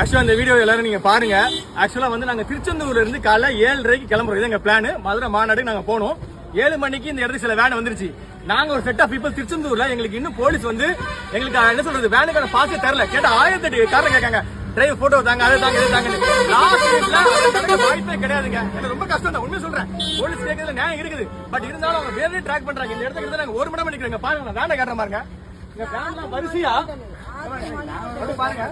ஆக்சுவலா இந்த வீடியோ எல்லாரும் நீங்க பாருங்க. ஆக்சுவலா வந்து நாங்க திருச்செந்தூர்ல இருந்து காலைல ஏழரைக்கு கிளம்புறோம் இது எங்க பிளான் மதுரை மாநாடுக்கு நாங்க போனோம். ஏழு மணிக்கு இந்த இடத்துக்கு சில வேன் வந்துருச்சு. நாங்க ஒரு செட் ஆஃப் பீப்பிள் திருச்செந்தூர்ல எங்களுக்கு இன்னும் போலீஸ் வந்து எங்களுக்கு என்ன சொல்றது வேனுக்கான பாசே தரல. கேட்டா ஆயிரத்தி எட்டு காரணம் கேட்காங்க. டிரைவர் போட்டோ தாங்க அதை தாங்க இதை தாங்க வாய்ப்பே கிடையாதுங்க. எனக்கு ரொம்ப கஷ்டம் தான் உண்மையை சொல்றேன். போலீஸ் கேட்கறதுல நியாயம் இருக்குது. பட் இருந்தாலும் அவங்க வேலையை ட்ராக் பண்றாங்க. இந்த இடத்துக்கு இருந்து நாங்க ஒரு மணி நேரம் நிக்கிறோங்க பாருங்க நான் வேனை காட்டுற பாருங்க. வேன்லாம் வரிசையா. பாருங்க.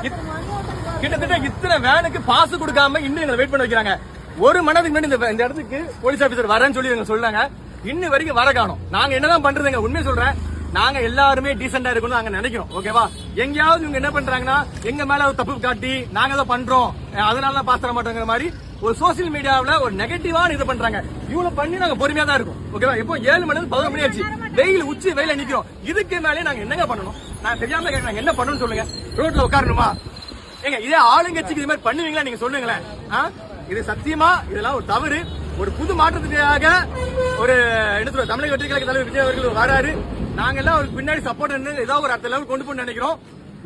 கிட்டத்தட்ட இத்தனை வேனுக்கு பாஸ் கொடுக்காம இன்னும் எங்களை வெயிட் பண்ண வைக்கிறாங்க. ஒரு மணி நேரத்துக்கு முன்னாடி இந்த- இந்த இடத்துக்கு போலீஸ் ஆபீசர் வரேன்னு சொல்லி எங்க சொல்றாங்க இன்னும் வரைக்கும் வர காணும். நாங்க என்னதான் பண்றதுங்க? உண்மையை சொல்றேன். நாங்க எல்லாருமே டீசெண்டா இருக்கணும் நாங்க நினைக்கிறோம். ஓகேவா எங்கேயாவது இவங்க என்ன பண்றாங்கன்னா எங்க மேல ஒரு தப்பு காட்டி நாங்க அதை பண்றோம். அதனால தான் பாஸ் தர மாட்டோங்கிற மாதிரி ஒரு சோசியல் மீடியாவில் ஒரு நெகட்டிவான இது பண்றாங்க. இவ்வளவு பண்ணி நாங்க பொறுமையா தான் இருக்கும். ஓகேவா இப்போ ஏழு மணி நேரம் பதினொரு மணி ஆச்சு. வெயில் உச்சி வெயில நிக்கிறோம். இதுக்கு மேலே நாங்க என்னங்க பண்ணணும்? நான் தெரியாம கேட்கறேன் என்ன பண்ணணும்னு சொல்லுங்க. ரோட்ல உட்காரணுமா? ஏங்க இதே ஆளுங்கட்சிக்கு இது மாதிரி பண்ணுவீங்களா நீங்க சொல்லுங்களேன். ஆ? இது சத்தியமா? இதெல்லாம் ஒரு தவறு. ஒரு புது மாற்றத்துக்காக ஒரு என்ன சொல்ற தமிழக வெற்றி கழக தலைவர் விஜய் அவர்கள் வராரு. நாங்க எல்லாம் அவருக்கு பின்னாடி சப்போர்ட் ஏதாவது ஒரு அடுத்த லெவல் கொண்டு போய் நினைக்கிறோம்.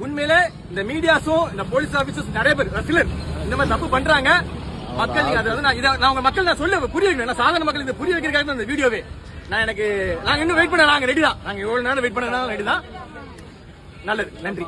உண்மையிலே இந்த மீடியாஸும் இந்த போலீஸ் ஆபீசர்ஸ் நிறைய பேர் சிலர் இந்த மாதிரி தப்பு பண்றாங்க. மக்கள் அதாவது நான் இதை நான் உங்க மக்கள் நான் சொல்ல புரிய வைக்கணும் நான் சாதாரண மக்கள் இந்த புரிய வைக்கிறதுக்காக தான் இந்த வீடியோவே. நான் எனக்கு நாங்க இன்னும் வெயிட் பண்ண நாங்க ரெடி தான். நாங்க எவ்வளவு நேரம் வெயிட் பண்ண ரெடி தான். நல்லது நன்றி.